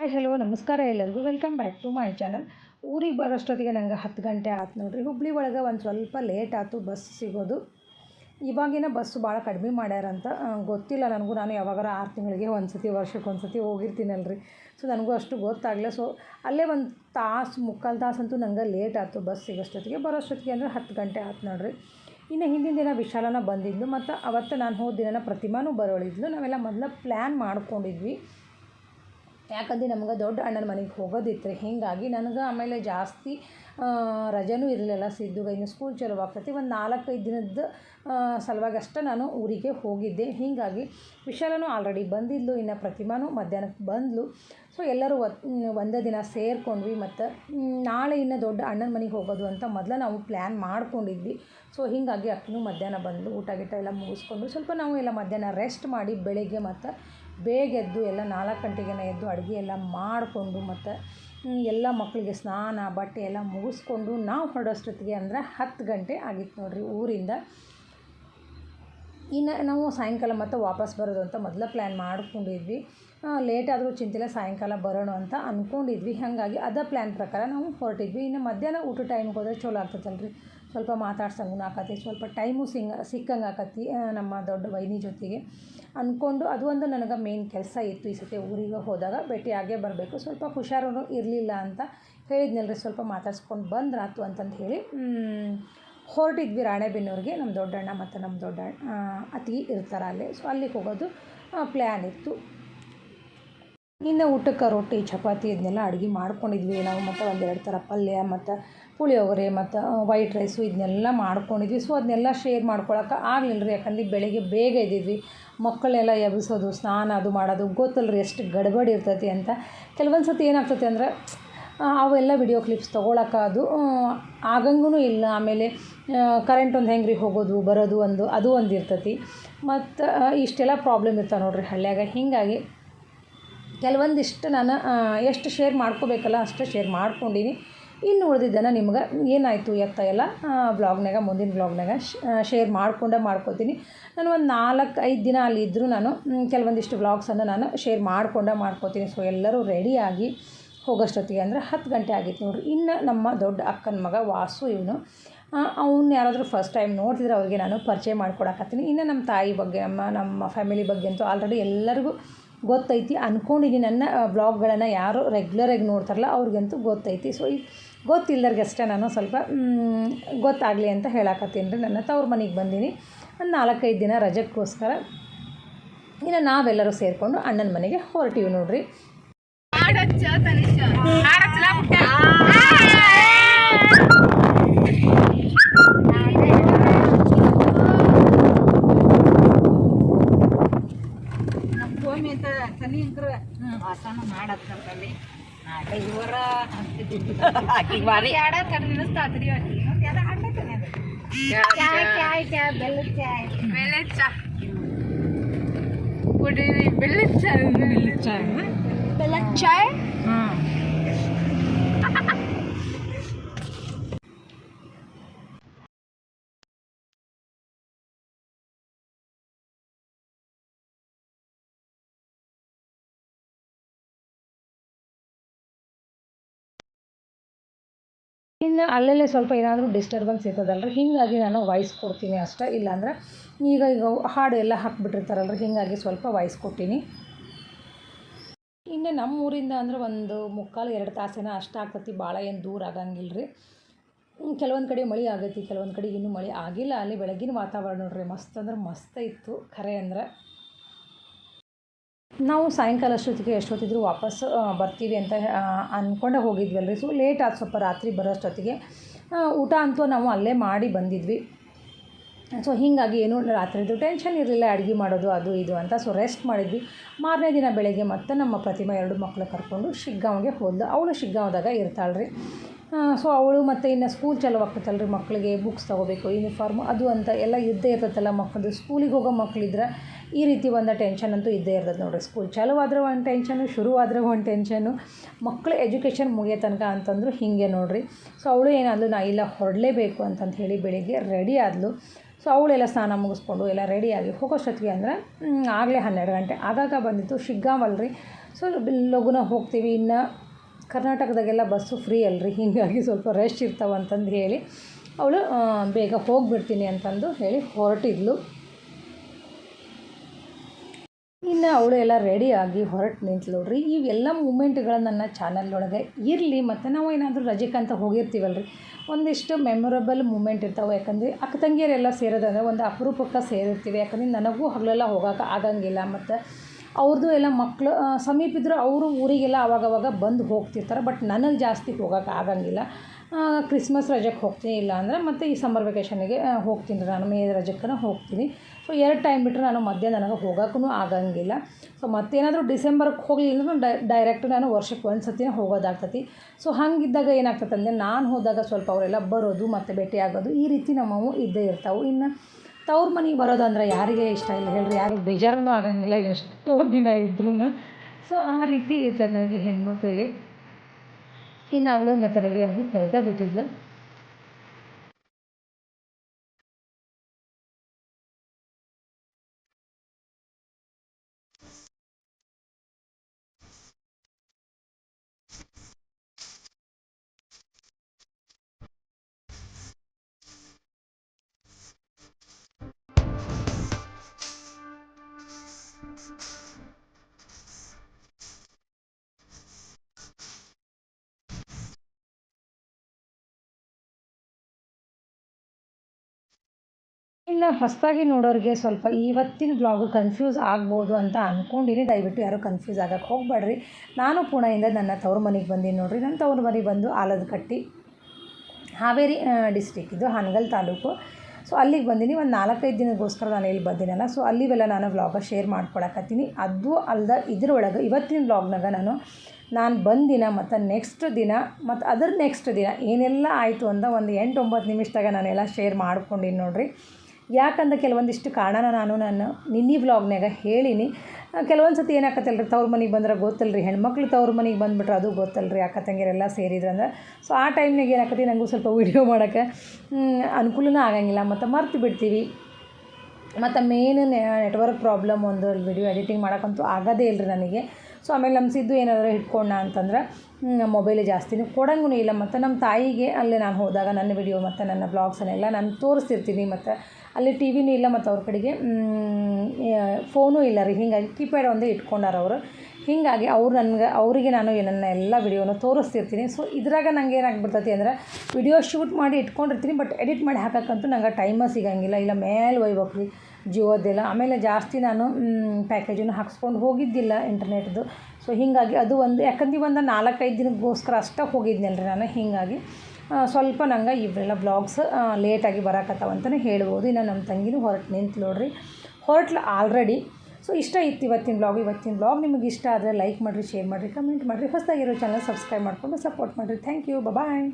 Hi hello ನಮಸ್ಕಾರ ಎಲ್ಲರಿಗೂ welcome back to my channel ಊರಿಗೆ ಬರೋಷ್ಟೊತ್ತಿಗೆ ನಂಗೆ ಹತ್ತು ಗಂಟೆ ಆಯ್ತು ನೋಡಿರಿ. ಹುಬ್ಳಿ ಒಳಗೆ ಒಂದು ಸ್ವಲ್ಪ ಲೇಟ್ ಆಯ್ತು ಬಸ್ ಸಿಗೋದು. ಇವಾಗಿನ ಬಸ್ಸು ಭಾಳ ಕಡಿಮೆ ಮಾಡ್ಯಾರಂತ. ಗೊತ್ತಿಲ್ಲ ನನಗೂ. ನಾನು ಯಾವಾಗಾರ ಆರು ತಿಂಗಳಿಗೆ ಒಂದು ಸತಿ ವರ್ಷಕ್ಕೆ ಒಂದು ಸತಿ ಹೋಗಿರ್ತೀನಲ್ರಿ. ಸೊ ನನಗೂ ಅಷ್ಟು ಗೊತ್ತಾಗಲಿಲ್ಲ. ಸೊ ಅಲ್ಲೇ ಒಂದು ತಾಸು, ಮುಕ್ಕಾಲು ತಾಸಂತೂ ನನಗೆ ನಂಗೆ ಲೇಟ್ ಆಯ್ತು ಬಸ್ ಸಿಗೋಷ್ಟೊತ್ತಿಗೆ. ಬರೋಷ್ಟೊತ್ತಿಗೆ ಅಂದರೆ ಹತ್ತು ಗಂಟೆ ಆಯ್ತು ನೋಡ್ರಿ. ಇನ್ನು ಹಿಂದಿನ ದಿನ ವಿಶಾಲನ ಬಂದಿದ್ಲು. ಮತ್ತು ಅವತ್ತು ನಾನು ಹೋದ ದಿನ ಪ್ರತಿಮಾನೂ ಬರೋಳಿದ್ಲು. ನಾವೆಲ್ಲ ಮೊದಲ ಪ್ಲ್ಯಾನ್ ಮಾಡ್ಕೊಂಡಿದ್ವಿ. ಯಾಕಂದ್ರೆ ನಮ್ಗೆ ದೊಡ್ಡ ಅಣ್ಣನ ಮನೆಗೆ ಹೋಗೋದಿತ್ತು ಹೀಗಾಗಿ ನನಗೆ ಆಮೇಲೆ ಜಾಸ್ತಿ ರಜನೂ ಇರಲಿಲ್ಲ ಸಿದ್ದು. ಇನ್ನು ಸ್ಕೂಲ್ ಚಲೋ ಆಗ್ತೈತಿ. ಒಂದು ನಾಲ್ಕೈದು ದಿನದ ಸಲುವಾಗಿ ಅಷ್ಟೇ ನಾನು ಊರಿಗೆ ಹೋಗಿದ್ದೆ. ಹೀಗಾಗಿ ವಿಶಾಲನೂ ಆಲ್ರೆಡಿ ಬಂದಿದ್ಲು. ಇನ್ನು ಪ್ರತಿಮಾನು ಮಧ್ಯಾಹ್ನಕ್ಕೆ ಬಂದ್ಲು. ಸೊ ಎಲ್ಲರೂ ಒಂದೇ ದಿನ ಸೇರಿಕೊಂಡ್ವಿ. ಮತ್ತು ನಾಳೆ ಇನ್ನು ದೊಡ್ಡ ಅಣ್ಣನ ಮನೆಗೆ ಹೋಗೋದು ಅಂತ ಮೊದಲು ನಾವು ಪ್ಲ್ಯಾನ್ ಮಾಡ್ಕೊಂಡಿದ್ವಿ. ಸೊ ಹೀಗಾಗಿ ಅಕ್ಕನೂ ಮಧ್ಯಾಹ್ನ ಬಂದು ಊಟ ಗೀಟ ಎಲ್ಲ ಮುಗಿಸ್ಕೊಂಡು ಸ್ವಲ್ಪ ನಾವು ಎಲ್ಲ ಮಧ್ಯಾಹ್ನ ರೆಸ್ಟ್ ಮಾಡಿ ಬೆಳಗ್ಗೆ ಮತ್ತು ಬೇಗ ಎದ್ದು ಎಲ್ಲ ನಾಲ್ಕು ಗಂಟೆಗೆನೇ ಎದ್ದು ಅಡುಗೆ ಎಲ್ಲ ಮಾಡಿಕೊಂಡು ಮತ್ತು ಎಲ್ಲ ಮಕ್ಕಳಿಗೆ ಸ್ನಾನ, ಬಟ್ಟೆ ಎಲ್ಲ ಮುಗಿಸ್ಕೊಂಡು ನಾವು ಹೊರಡೋಷ್ಟೊತ್ತಿಗೆ ಅಂದ್ರೆ ಹತ್ತು ಗಂಟೆ ಆಗಿತ್ತು ನೋಡಿರಿ ಊರಿಂದ. ಇನ್ನು ನಾವು ಸಾಯಂಕಾಲ ಮತ್ತೆ ವಾಪಸ್ ಬರೋದು ಅಂತ ಮೊದಲ ಪ್ಲ್ಯಾನ್ ಮಾಡ್ಕೊಂಡಿದ್ವಿ. ಲೇಟ್ ಆದರೂ ಚಿಂತಿಲ್ಲ ಸಾಯಂಕಾಲ ಬರೋಣ ಅಂತ ಅಂದ್ಕೊಂಡಿದ್ವಿ ಹಾಗಾಗಿ ಅದ ಪ್ಲ್ಯಾನ್ ಪ್ರಕಾರ ನಾವು ಹೊರಟಿದ್ವಿ. ಇನ್ನು ಮಧ್ಯಾಹ್ನ ಊಟ ಟೈಮ್ಗೆ ಹೋದರೆ ಚಲೋ ಆಗ್ತೈತಲ್ರಿ. ಸ್ವಲ್ಪ ಮಾತಾಡ್ಸಂಗೂ ಆಕತಿ ಸ್ವಲ್ಪ ಟೈಮು ಸಿಂಗ್ ಸಿಕ್ಕಂಗೆ ಆಕತಿ ನಮ್ಮ ದೊಡ್ಡ ವೈನಿ ಜೊತೆಗೆ. ಅಂದ್ಕೊಂಡು ಅದು ಒಂದು ನನಗೆ ಮೇನ್ ಕೆಲಸ ಇತ್ತು ಈ ಸತಿ ಊರಿಗೆ ಹೋದಾಗ. ಭೇಟಿಯಾಗೇ ಬರಬೇಕು. ಸ್ವಲ್ಪ ಹುಷಾರು ಇರಲಿಲ್ಲ ಅಂತ ಹೇಳಿದ್ನಲ್ರಿ, ಸ್ವಲ್ಪ ಮಾತಾಡ್ಸ್ಕೊಂಡು ಬಂದ್ರಾತು ಅಂತಂದು ಹೇಳಿ. ಹೊರಟಿದ್ವಿ ರಾಣೆಬೆನ್ನೂರಿಗೆ. ನಮ್ಮ ದೊಡ್ಡಣ್ಣ ಮತ್ತು ನಮ್ಮ ದೊಡ್ಡ ಅತಿ ಇರ್ತಾರೆ ಅಲ್ಲಿ. ಸೊ ಅಲ್ಲಿಗೆ ಹೋಗೋದು ಪ್ಲ್ಯಾನ್ ಇತ್ತು. ಇನ್ನು ಊಟಕ್ಕೆ ರೊಟ್ಟಿ, ಚಪಾತಿ ಇದನ್ನೆಲ್ಲ ಅಡುಗೆ ಮಾಡ್ಕೊಂಡಿದ್ವಿ ನಾವು. ಮತ್ತು ಒಂದೆರಡು ಥರ ಪಲ್ಯ, ಮತ್ತು ಪುಳಿಯೋಗರೆ ಮತ್ತು ವೈಟ್ ರೈಸು ಇದನ್ನೆಲ್ಲ ಮಾಡ್ಕೊಂಡಿದ್ವಿ. ಸೊ ಅದನ್ನೆಲ್ಲ ಶೇರ್ ಮಾಡ್ಕೊಳಕ್ಕೆ ಆಗಲಿಲ್ಲ ರೀ ಯಾಕಂದ್ರೆ ಬೆಳಿಗ್ಗೆ ಬೇಗ ಇದ್ದಿದ್ವಿ ಮಕ್ಕಳನ್ನೆಲ್ಲ ಎಬ್ಬಿಸೋದು, ಸ್ನಾನ ಅದು ಮಾಡೋದು ಗೊತ್ತಲ್ಲ ರೀ ಎಷ್ಟು ಗಡ್ಬಡಿ ಇರ್ತೈತಿ ಅಂತ. ಕೆಲವೊಂದು ಸತಿ ಏನಾಗ್ತೈತಿ ಅಂದ್ರೆ ಅವೆಲ್ಲ ವಿಡಿಯೋ ಕ್ಲಿಪ್ಸ್ ತೊಗೊಳಕ್ಕೆ ಅದು ಆಗಂಗೂ ಇಲ್ಲ. ಆಮೇಲೆ ಕರೆಂಟ್ ಒಂದು ಹೆಂಗೆ ರೀ ಹೋಗೋದು, ಬರೋದು ಒಂದು, ಅದು ಒಂದು ಇರ್ತೈತಿ. ಮತ್ತು ಇಷ್ಟೆಲ್ಲ ಪ್ರಾಬ್ಲಮ್ ಇರ್ತಾವೆ ನೋಡ್ರಿ ಹಳ್ಳ್ಯಾಗ ಹೀಗಾಗಿ, ಕೆಲವೊಂದಿಷ್ಟು ನಾನು ಎಷ್ಟು ಶೇರ್ ಮಾಡ್ಕೋಬೇಕಲ್ಲ ಅಷ್ಟು ಶೇರ್ ಮಾಡ್ಕೊಂಡೀನಿ. ಇನ್ನು ಉಳಿದಿದ್ದನ್ನು ನಿಮ್ಗೆ ಏನಾಯಿತು ಎತ್ತ ಎಲ್ಲ? ಬ್ಲಾಗ್ನಾಗ ಮುಂದಿನ ಬ್ಲಾಗ್ನಾಗ ಶೇರ್ ಮಾಡ್ಕೊಂಡೇ ಮಾಡ್ಕೊತೀನಿ. ನಾನು ಒಂದು ನಾಲ್ಕು ಐದು ದಿನ ಅಲ್ಲಿ ಇದ್ದರೂ ನಾನು ಕೆಲವೊಂದಿಷ್ಟು ಬ್ಲಾಗ್ಸನ್ನು ನಾನು ಶೇರ್ ಮಾಡ್ಕೊಂಡೇ ಮಾಡ್ಕೋತೀನಿ. ಸೊ ಎಲ್ಲರೂ ರೆಡಿಯಾಗಿ ಹೋಗೋಷ್ಟೊತ್ತಿಗೆ ಅಂದರೆ ಹತ್ತು ಗಂಟೆ ಆಗಿತ್ತು ನೋಡ್ರಿ. ಇನ್ನು ನಮ್ಮ ದೊಡ್ಡ ಅಕ್ಕನ ಮಗ ವಾಸು ಇವನು. ಅವ್ನು ಯಾರಾದರೂ ಫಸ್ಟ್ ಟೈಮ್ ನೋಡ್ತಿದ್ರೆ ಅವ್ರಿಗೆ ನಾನು ಪರಿಚಯ ಮಾಡ್ಕೊಡಕತ್ತೀನಿ. ಇನ್ನು ನಮ್ಮ ತಾಯಿ ಬಗ್ಗೆ, ನಮ್ಮ ನಮ್ಮ ಫ್ಯಾಮಿಲಿ ಬಗ್ಗೆ ಅಂತೂ ಆಲ್ರೆಡಿ ಎಲ್ಲರಿಗೂ ಗೊತ್ತೈತಿ. ಅಂದ್ಕೊಂಡಿದ್ದೀನಿ ನನ್ನ ಬ್ಲಾಗ್ಗಳನ್ನು ಯಾರು ರೆಗ್ಯುಲರಾಗಿ ನೋಡ್ತಾರಲ್ಲ, ಅವ್ರಿಗಂತೂ ಗೊತ್ತೈತಿ. ಸೊ ಈ ಗೊತ್ತಿಲ್ಲದವ್ರಿಗೆ ಅಷ್ಟೇ ನಾನು ಸ್ವಲ್ಪ ಗೊತ್ತಾಗಲಿ ಅಂತ ಹೇಳಕತ್ತೀನಿ ರೀ. ನನ್ನ ತವ್ರ ಮನೆಗೆ ಬಂದೀನಿ. ಒಂದು ನಾಲ್ಕೈದು ದಿನ ರಜಕ್ಕೋಸ್ಕರ ಇನ್ನು ನಾವೆಲ್ಲರೂ ಸೇರಿಕೊಂಡು ಅಣ್ಣನ ಮನೆಗೆ ಹೊರಟಿವಿ ನೋಡ್ರಿ. ಆಕಿಗೆ ಬಾರಿ ಆಡ ಕಡಿಸ್ತಾತ್ರಿ ಚಾಯ್ ಚಾಯ್ ಚಾಯ್ ಬೆಲ್ಲದ ಚಾಯ್ ಬೆಲ್ಲದ ಚಾ ಕುಡೀರಿ ಬೆಲ್ಲದ ಚಾಯ್ ಬೆಲ್ಲದ ಚಾಯ್ ಬೆಲ್ಲದ ಚಾಯ್ ಹಾಂ ಇನ್ನು ಅಲ್ಲಲ್ಲೇ ಸ್ವಲ್ಪ ಏನಾದರೂ ಡಿಸ್ಟರ್ಬೆನ್ಸ್ ಇರ್ತದಲ್ರಿ? ಹೀಗಾಗಿ ನಾನು ವಾಯ್ಸ್ ಕೊಡ್ತೀನಿ ಅಷ್ಟೇ. ಇಲ್ಲಾಂದ್ರೆ ಈಗ ಈಗ ಹಾಡು ಎಲ್ಲ ಹಾಕ್ಬಿಟ್ಟಿರ್ತಾರಲ್ರಿ, ಹೀಗಾಗಿ ಸ್ವಲ್ಪ ವಾಯ್ಸ್ ಕೊಟ್ಟೀನಿ. ಇನ್ನು ನಮ್ಮ ಊರಿಂದ ಅಂದ್ರೆ ಒಂದು ಮುಕ್ಕಾಲು ಎರಡು ತಾಸೇನ ಅಷ್ಟು ಆಗ್ತತಿ, ಭಾಳ ಏನು ದೂರ ಆಗಂಗಿಲ್ಲ ರೀ ಕೆಲವೊಂದು ಕಡೆ ಮಳೆ ಆಗೈತಿ, ಕೆಲವೊಂದು ಕಡೆ ಇನ್ನೂ ಮಳೆ ಆಗಿಲ್ಲ. ಅಲ್ಲಿ ಬೆಳಗಿನ ವಾತಾವರಣ ನೋಡ್ರಿ, ಮಸ್ತ್ ಅಂದ್ರೆ ಮಸ್ತ್ ಇತ್ತು. ಖರೆ ಅಂದ್ರೆ ನಾವು ಸಾಯಂಕಾಲ ಅಷ್ಟೊತ್ತಿಗೆ ಎಷ್ಟೊತ್ತಿದ್ರು ವಾಪಸ್ ಬರ್ತೀವಿ ಅಂತ ಅಂದ್ಕೊಂಡೇ ಹೋಗಿದ್ವಲ್ರಿ. ಸೊ ಲೇಟ್ ಆದ ಸ್ವಲ್ಪ ರಾತ್ರಿ ಬರೋಷ್ಟೊತ್ತಿಗೆ ಊಟ ಅಂತೂ ನಾವು ಅಲ್ಲೇ ಮಾಡಿ ಬಂದಿದ್ವಿ. ಸೊ ಹೀಗಾಗಿ ಏನು ರಾತ್ರಿದು ಟೆನ್ಷನ್ ಇರಲಿಲ್ಲ, ಅಡುಗೆ ಮಾಡೋದು, ಅದು ಇದು ಅಂತ. ಸೊ ರೆಸ್ಟ್ ಮಾಡಿದ್ವಿ. ಮಾರನೇ ದಿನ ಬೆಳಗ್ಗೆ ಮತ್ತೆ ನಮ್ಮ ಪ್ರತಿಮಾ ಎರಡು ಮಕ್ಕಳು ಕರ್ಕೊಂಡು ಶಿಗ್ಗಾಂವ್ಗೆ ಹೋದ್ಲು. ಅವಳು ಶಿಗ್ಗಾಂವ್ದಾಗ ಇರ್ತಾಳೆ ರೀ ಸೊ ಅವಳು ಮತ್ತು ಇನ್ನು ಸ್ಕೂಲ್ ಚಾಲು ರೀ ಮಕ್ಕಳಿಗೆ ಬುಕ್ಸ್ ತೊಗೋಬೇಕು ಯೂನಿಫಾರ್ಮ್ ಅದು ಅಂತ ಎಲ್ಲ ಇದ್ದೇ ಇರ್ತೈತಲ್ಲ ಮಕ್ಕಳದು ಸ್ಕೂಲಿಗೆ ಹೋಗೋ ಮಕ್ಕಳಿದ್ರೆ ಈ ರೀತಿ ಒಂದು ಟೆನ್ಷನ್ ಅಂತೂ ಇದ್ದೇ ಇರ್ತದೆ ನೋಡಿರಿ. ಸ್ಕೂಲ್ ಚಾಲು ಒಂದು ಟೆನ್ಷನು ಶುರು ಆದ್ರೆ ಒಂದು ಟೆನ್ಷನು ಮಕ್ಕಳು ಎಜುಕೇಷನ್ ಮುಗಿಯೋ ತನಕ ಅಂತಂದ್ರು ಹೀಗೆ ನೋಡಿರಿ. ಸೊ ಅವಳು ಏನಾದ್ಲು, ನಾ ಇಲ್ಲ, ಹೊರಡಲೇಬೇಕು ಅಂತಂದು ಹೇಳಿ ಬೆಳಿಗ್ಗೆ ರೆಡಿ ಆದ್ಲು. ಸೊ ಅವಳೆಲ್ಲ ಸ್ನಾನ ಮುಗಿಸ್ಕೊಂಡು ಎಲ್ಲ ರೆಡಿಯಾಗಿ ಹೋಗೋಷ್ಟೊತ್ತಿಗೆ ಅಂದ್ರೆ ಆಗಲೇ ಹನ್ನೆರಡು ಗಂಟೆ. ಆಗಾಗ ಬಂದಿತ್ತು ಶಿಗ್ಗಾಮಲ್ರಿ ಸೊ ಲಗುನ ಹೋಗ್ತೀವಿ. ಇನ್ನು ಕರ್ನಾಟಕದಾಗೆಲ್ಲ ಬಸ್ಸು ಫ್ರೀ ಅಲ್ರಿ. ಹೀಗಾಗಿ ಸ್ವಲ್ಪ ರಶ್ ಇರ್ತಾವಂತಂದು ಹೇಳಿ, ಅವಳು ಬೇಗ ಹೋಗಿಬಿಡ್ತೀನಿ ಅಂತಂದು ಹೇಳಿ ಹೊರಟಿದ್ಲು. ಇನ್ನು ಅವಳು ಎಲ್ಲ ರೆಡಿಯಾಗಿ ಹೊರಟು ನಿಂತು ನೋಡ್ರಿ. ಇವೆಲ್ಲ ಮೂಮೆಂಟ್ಗಳು ನನ್ನ ಚಾನಲ್ನೊಳಗೆ ಇರಲಿ, ಮತ್ತು ನಾವು ಏನಾದರೂ ರಜೆಕ್ಕಂತ ಹೋಗಿರ್ತೀವಲ್ಲ ರೀ ಒಂದಿಷ್ಟು ಮೆಮೊರಬಲ್ ಮೂಮೆಂಟ್ ಇರ್ತಾವೆ. ಯಾಕಂದರೆ ಅಕ್ಕ ತಂಗಿಯರೆಲ್ಲ ಸೇರೋದಂದ್ರೆ ಒಂದು ಅಪರೂಪಕ್ಕೆ ಸೇರಿರ್ತೀವಿ. ಯಾಕಂದರೆ ನನಗೂ ಹಗಲೆಲ್ಲ ಹೋಗೋಕೆ ಆಗಂಗಿಲ್ಲ. ಮತ್ತು ಅವ್ರದ್ದು ಎಲ್ಲ ಮಕ್ಕಳು ಸಮೀಪ ಇದ್ದರೂ ಅವರು ಊರಿಗೆಲ್ಲ ಆವಾಗವಾಗ ಬಂದು ಹೋಗ್ತಿರ್ತಾರೆ. ಬಟ್ ನನಗೆ ಜಾಸ್ತಿ ಹೋಗೋಕೆ ಆಗಂಗಿಲ್ಲ. ಕ್ರಿಸ್ಮಸ್ ರಜಕ್ಕೆ ಹೋಗ್ತೀನಿ. ಇಲ್ಲ ಅಂದರೆ ಮತ್ತು ಈ ಸಮ್ಮರ್ ವೆಕೇಷನ್ನಿಗೆ ಹೋಗ್ತೀನಿ. ನಾನು ಮೇ ರಜಕ್ಕನ ಹೋಗ್ತೀನಿ. ಸೊ ಎರಡು ಟೈಮ್ ಬಿಟ್ಟರೆ ನಾನು ಮಧ್ಯ ನನಗೆ ಹೋಗೋಕ್ಕೂ ಆಗಂಗಿಲ್ಲ. ಸೊ ಮತ್ತೇನಾದರೂ ಡಿಸೆಂಬರ್ಗೆ ಹೋಗಲಿಲ್ಲ ಅಂದ್ರೆ ಡೈರೆಕ್ಟ್ ನಾನು ವರ್ಷಕ್ಕೆ ಒಂದು ಸತಿನೇ ಹೋಗೋದಾಗ್ತತಿ. ಸೊ ಹಾಗಿದ್ದಾಗ ಏನಾಗ್ತದೆ ಅಂದರೆ ನಾನು ಹೋದಾಗ ಸ್ವಲ್ಪ ಅವರೆಲ್ಲ ಬರೋದು, ಮತ್ತು ಭೇಟಿ ಆಗೋದು, ಈ ರೀತಿ ನಮ್ಮವು ಇದ್ದೇ ಇರ್ತಾವೆ. ಇನ್ನು ತವ್ರ ಮನೆಗೆ ಬರೋದಂದ್ರೆ ಯಾರಿಗೆ ಇಷ್ಟ ಇಲ್ಲ ಹೇಳ್ರಿ. ಯಾರಿಗೆ ಬೇಜಾರನೂ ಆಗಂಗಿಲ್ಲ, ಎಷ್ಟೋ ದಿನ ಇದ್ರೂ ಸೊ ಆ ರೀತಿ ಇರ್ತದೆ ನನಗೆ ಹೆಣ್ಮಕ್ಳಿಗೆ ಇನ್ನು ಅವಳು ಮತ್ತೆ ಅದು ಕೆಲಸ ಬಿಟ್ಟಿದ್ಲು ಇನ್ನು ಹೊಸದಾಗಿ ನೋಡೋರಿಗೆ ಸ್ವಲ್ಪ ಇವತ್ತಿನ ಬ್ಲಾಗು ಕನ್ಫ್ಯೂಸ್ ಆಗ್ಬೋದು ಅಂತ ಅಂದ್ಕೊಂಡಿನಿ ದಯವಿಟ್ಟು ಯಾರೂ ಕನ್ಫ್ಯೂಸ್ ಆಗಕ್ಕೆ ಹೋಗಬೇಡ್ರಿ. ನಾನು ಪುಣೆಯಿಂದ ನನ್ನ ತವ್ರ ಮನೆಗೆ ಬಂದೀನಿ ನೋಡಿರಿ. ನನ್ನ ತವ್ರ ಮನೆಗೆ ಬಂದು ಆಲದ ಕಟ್ಟಿ ಹಾವೇರಿ ಡಿಸ್ಟಿಕ್ ಇದು ಹಾನಗಲ್ ತಾಲೂಕು. ಸೊ ಅಲ್ಲಿಗೆ ಬಂದೀನಿ. ಒಂದು ನಾಲ್ಕೈದು ದಿನಕ್ಕೋಸ್ಕರ ನಾನು ಇಲ್ಲಿ ಬಂದಿನಲ್ಲ. ಸೊ ಅಲ್ಲಿವೆಲ್ಲ ನಾನು ವ್ಲಾಗ ಶೇರ್ ಮಾಡ್ಕೊಳಕತ್ತೀನಿ. ಅದು ಅಲ್ಲದ ಇದ್ರೊಳಗೆ ಇವತ್ತಿನ ವ್ಲಾಗ್ನಾಗ ನಾನು ನಾನು ಬಂದಿನ ಮತ್ತು ನೆಕ್ಸ್ಟ್ ದಿನ, ಮತ್ತು ಅದರ ನೆಕ್ಸ್ಟ್ ದಿನ ಏನೆಲ್ಲ ಆಯಿತು ಅಂತ ಒಂದು ಎಂಟು ಒಂಬತ್ತು ನಿಮಿಷದಾಗ ನಾನೆಲ್ಲ ಶೇರ್ ಮಾಡ್ಕೊಂಡಿನಿ ನೋಡಿರಿ. ಯಾಕಂದ್ರೆ ಕೆಲವೊಂದಿಷ್ಟು ಕಾರಣನ ನಾನು ನಾನು ನಿನ್ನೆ ವ್ಲಾಗ್ನಾಗ ಹೇಳೀನಿ. ಕೆಲವೊಂದು ಸತಿ ಏನಾಕತ್ತಲ್ಲ ರೀ ತವ್ರ ಮನೆಗೆ ಬಂದ್ರೆ ಗೊತ್ತಲ್ಲ ರೀ ಹೆಣ್ಮಕ್ಳು ತವ್ರ ಮನೆಗೆ ಬಂದುಬಿಟ್ರೆ ಅದು ಗೊತ್ತಲ್ಲ ರೀ ಅಕ್ಕ ಸೇರಿದ್ರು ಅಂದ್ರೆ. ಸೊ ಆ ಟೈಮ್ನಾಗ ಏನಾಕತಿ ನನಗೂ ಸ್ವಲ್ಪ ವೀಡಿಯೋ ಮಾಡೋಕ್ಕೆ ಅನುಕೂಲನೂ ಆಗಂಗಿಲ್ಲ. ಮತ್ತು ಮರ್ತು ಬಿಡ್ತೀವಿ. ಮತ್ತು ಮೇನ್ ನೆಟ್ವರ್ಕ್ ಪ್ರಾಬ್ಲಮ್ ಒಂದು ವಿಡಿಯೋ ಎಡಿಟಿಂಗ್ ಮಾಡೋಕ್ಕಂತೂ ಆಗೋದೇ ಇಲ್ಲ ನನಗೆ. ಸೊ ಆಮೇಲೆ ನಮ್ಮ ಸಿದ್ದು ಏನಾದರೂ ಇಟ್ಕೊಂಡ ಅಂತಂದ್ರೆ ಮೊಬೈಲ್ ಜಾಸ್ತಿನೂ ಕೊಡಂಗೂ ಇಲ್ಲ. ಮತ್ತು ನಮ್ಮ ತಾಯಿಗೆ ಅಲ್ಲೇ ನಾನು ಹೋದಾಗ ನನ್ನ ವಿಡಿಯೋ ಮತ್ತು ನನ್ನ ಬ್ಲಾಗ್ಸನ್ನೆಲ್ಲ ನಾನು ತೋರಿಸ್ತಿರ್ತೀನಿ. ಮತ್ತು ಅಲ್ಲಿ ಟಿ ವಿನೂ ಇಲ್ಲ ಮತ್ತು ಅವ್ರ ಕಡೆಗೆ. ಫೋನೂ ಇಲ್ಲ ರೀ. ಹೀಗಾಗಿ ಕೀಪ್ಯಾಡ್ ಒಂದೇ ಇಟ್ಕೊಂಡಾರ ಅವರು. ಹೀಗಾಗಿ ಅವ್ರು ನನ್ಗೆ, ಅವರಿಗೆ ನಾನು ನನ್ನ ಎಲ್ಲ ವಿಡಿಯೋನ ತೋರಿಸ್ತಿರ್ತೀನಿ. ಸೊ ಇದ್ರಾಗ ನಂಗೆ ಏನಾಗ್ಬಿಡ್ತೈತಿ ಅಂದ್ರೆ ವಿಡಿಯೋ ಶೂಟ್ ಮಾಡಿ ಇಟ್ಕೊಂಡಿರ್ತೀನಿ ಬಟ್ ಎಡಿಟ್ ಮಾಡಿ ಹಾಕೋಕ್ಕಂತೂ ನಂಗೆ ಟೈಮ ಸಿಗಂಗಿಲ್ಲ. ಇಲ್ಲ ಮೇಲೆ ಒಯ್ಬೇಕು ರೀ ಜಿಯೋದೆಲ್ಲ. ಆಮೇಲೆ ಜಾಸ್ತಿ ನಾನು ಪ್ಯಾಕೇಜನ್ನು ಹಾಕ್ಸ್ಕೊಂಡು ಹೋಗಿದ್ದಿಲ್ಲ ಇಂಟರ್ನೆಟ್ದು ಸೊ ಹೀಗಾಗಿ ಅದು ಒಂದು, ಯಾಕಂದ್ರೆ ಒಂದು ನಾಲ್ಕೈದು ದಿನಕ್ಕೋಸ್ಕರ ಅಷ್ಟೇ ಹೋಗಿದ್ನಲ್ಲ ರೀ ನಾನು. ಹೀಗಾಗಿ ಸ್ವಲ್ಪ ನಂಗೆ ಇವೆಲ್ಲ ಬ್ಲಾಗ್ಸ್ ಲೇಟಾಗಿ ಬರಕತ್ತಾವ ಅಂತಲೇ ಹೇಳ್ಬೋದು. ಇನ್ನು ನಮ್ಮ ತಂಗಿನೂ ಹೊರಟು ನಿಂತು ನೋಡ್ರಿ. ಹೊರಟ್ಲು ಆಲ್ರೆಡಿ ಸೊ ಇಷ್ಟ ಇತ್ತು ಇವತ್ತಿನ ಬ್ಲಾಗ್ ಇವತ್ತಿನ ಬ್ಲಾಗ್ ನಿಮಗೆ ಇಷ್ಟ ಆದರೆ ಲೈಕ್ ಮಾಡಿರಿ ಶೇರ್ ಮಾಡಿರಿ ಕಮೆಂಟ್ ಮಾಡಿರಿ. ಹೊಸದಾಗಿರೋ ಚಾನಲ್ ಸಬ್ಸ್ಕ್ರೈಬ್ ಮಾಡಿಕೊಂಡು ಸಪೋರ್ಟ್ ಮಾಡಿರಿ. Thank you bye